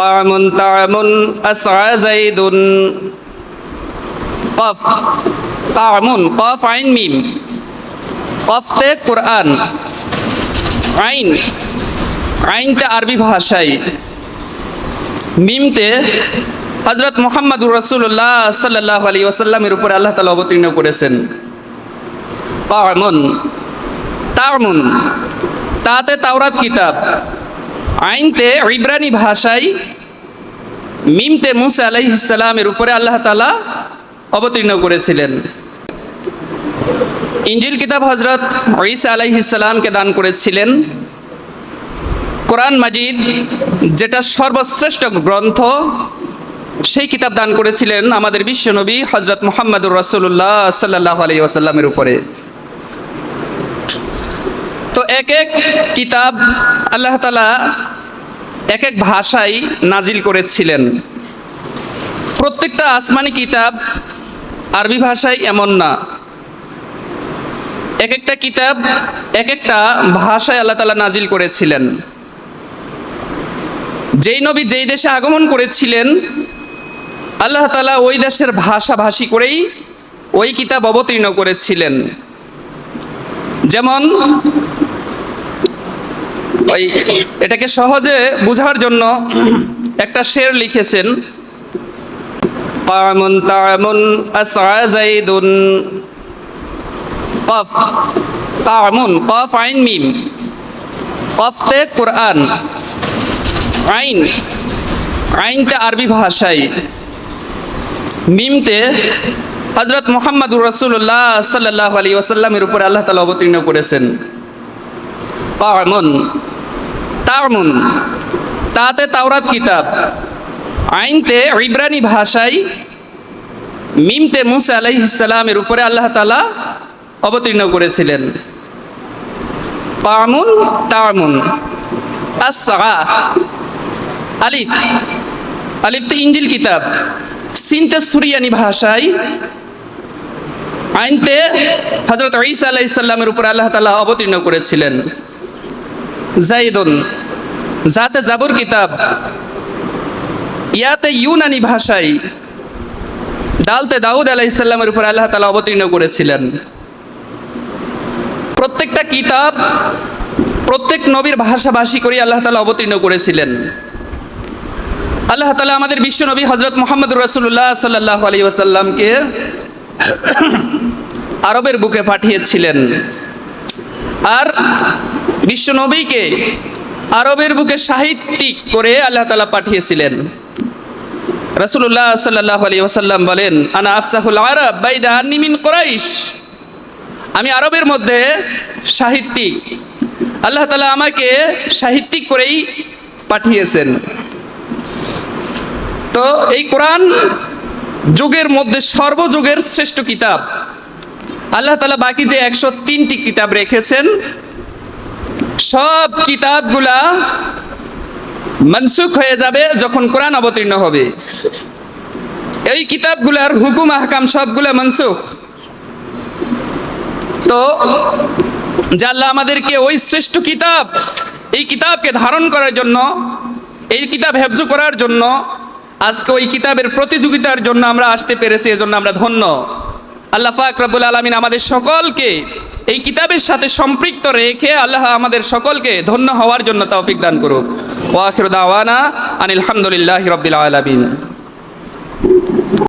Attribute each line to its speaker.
Speaker 1: قام طعم أسعى زيد قف طعم قاف عين ميم কফতে কোরআন আইন আইনটা আরবি ভাষায় মিমতে হজরত মোহাম্মদুর রসুল্লাহ সাল্লাহ আলী ওসাল্লামের উপরে আল্লাহ তালা অবতীর্ণ করেছেন তামুন তামুন তাতে তাওরাত কিতাব আইনতে ইব্রানি ভাষায় মিমতে মুসা আলাইহিসালামের উপরে আল্লাহ তালা অবতীর্ণ করেছিলেন। ইঞ্জিল কিতাব হজরত ঈসা আলাইহিসালামকে দান করেছিলেন। কোরআন মাজিদ, যেটা সর্বশ্রেষ্ঠ গ্রন্থ, সেই কিতাব দান করেছিলেন আমাদের বিশ্বনবী হজরত মোহাম্মদুর রসুল্লাহ সাল্লাহ আলী ওসাল্লামের উপরে। তো এক এক কিতাব আল্লাহ তালা এক এক ভাষায় নাজিল করেছিলেন। প্রত্যেকটা আসমানি কিতাব আরবি ভাষায় এমন না। এক একটা কিতাব এক একটা ভাষায় আল্লাহ তালা নাজিল করেছিলেন। যেই নবী যেই দেশে আগমন করেছিলেন, আল্লাহ তালা ওই দেশের ভাষাভাষী করেই ওই কিতাব অবতীর্ণ করেছিলেন। যেমন ওই এটাকে সহজে বোঝার জন্য একটা শের লিখেছেন। তামুন তামুন আসাইদুন কফ তামুন কফ, আইন, মিম। কফতে কোরআন, আইন আইনটা আরবি ভাষায়। মিমতে হজরত মোহাম্মদুর রসুল্লাহ সাল্লাহ আলী ওসাল্লামের উপর আল্লাহ তালা অবতীর্ণ করেছেন। পামন তামুন তাতে তাওরাত কিতাব। আইনতে ইব্রানি ভাষায় মিমতে মুসা আলাইহিসালামের উপরে আল্লাহ তালা অবতীর্ণ করেছিলেন। তামুন তামুন। আসা আলিফ। আলিফ তো ইঞ্জিল কিতাব। সিনতে সুরিয়ানি ভাষায় আইনতে হজরত ঈসা আলাইসাল্লামের উপর আল্লাহ তালা অবতীর্ণ করেছিলেন। জাইদুন জাতে জাবুর কিতাব। ইয়াতে ইউনানি ভাষায় ডালতে দাউদ আলাইসাল্লামের উপর আল্লাহ তালা অবতীর্ণ করেছিলেন। প্রত্যেকটা কিতাব প্রত্যেক নবীর ভাষাভাষী করে আল্লাহ তালা অবতীর্ণ করেছিলেন। আল্লাহ তালা আমাদের বিশ্ব নবী হজরত মোহাম্মদ রসুল্লাহ সাল্লাহ আলী ওসাল্লামকে আরবের বুকে পাঠিয়েছিলেন। আর বিশ্ব নবীকে আরবের বুকে সাহিত্যিক করে আল্লাহ তালা পাঠিয়েছিলেন। রসুল্লাহ সাল্লাহ আলী ওসাল্লাম বলেন, আনা আফসাহুল আরব বাইদা নিমিন কোরাইশ। আমি আরবের মধ্যে সাহিত্যিক। আল্লাহ তালা আমাকে সাহিত্যিক করেই পাঠিয়েছেন। তো এই কোরআন যুগের মধ্যে সর্বযুগের শ্রেষ্ঠ কিতাব। আল্লাহ তালা বাকি যে একশো তিনটি কিতাব রেখেছেন সব কিতাবগুলা মনসুখ হয়ে যাবে যখন কোরআন অবতীর্ণ হবে। এই কিতাবগুলার হুকুম, আহকাম সবগুলা মনসুখ। তো জাল্লা আমাদেরকে ওই শ্রেষ্ঠ কিতাব, এই কিতাবকে ধারণ করার জন্য, এই কিতাব হেফজু করার জন্য, আজকে ওই কিতাবের প্রতিযোগিতার জন্য আমরা আসতে পেরেছি, এজন্য আমরা ধন্য। আল্লাহ ফাক রব্বুল আলমিন আমাদের সকলকে এই কিতাবের সাথে সম্পৃক্ত রেখে আল্লাহ আমাদের সকলকে ধন্য হওয়ার জন্য তৌফিক দান করুক। ওয়াখির দাওয়ানা আনিল রবিল আলমিন।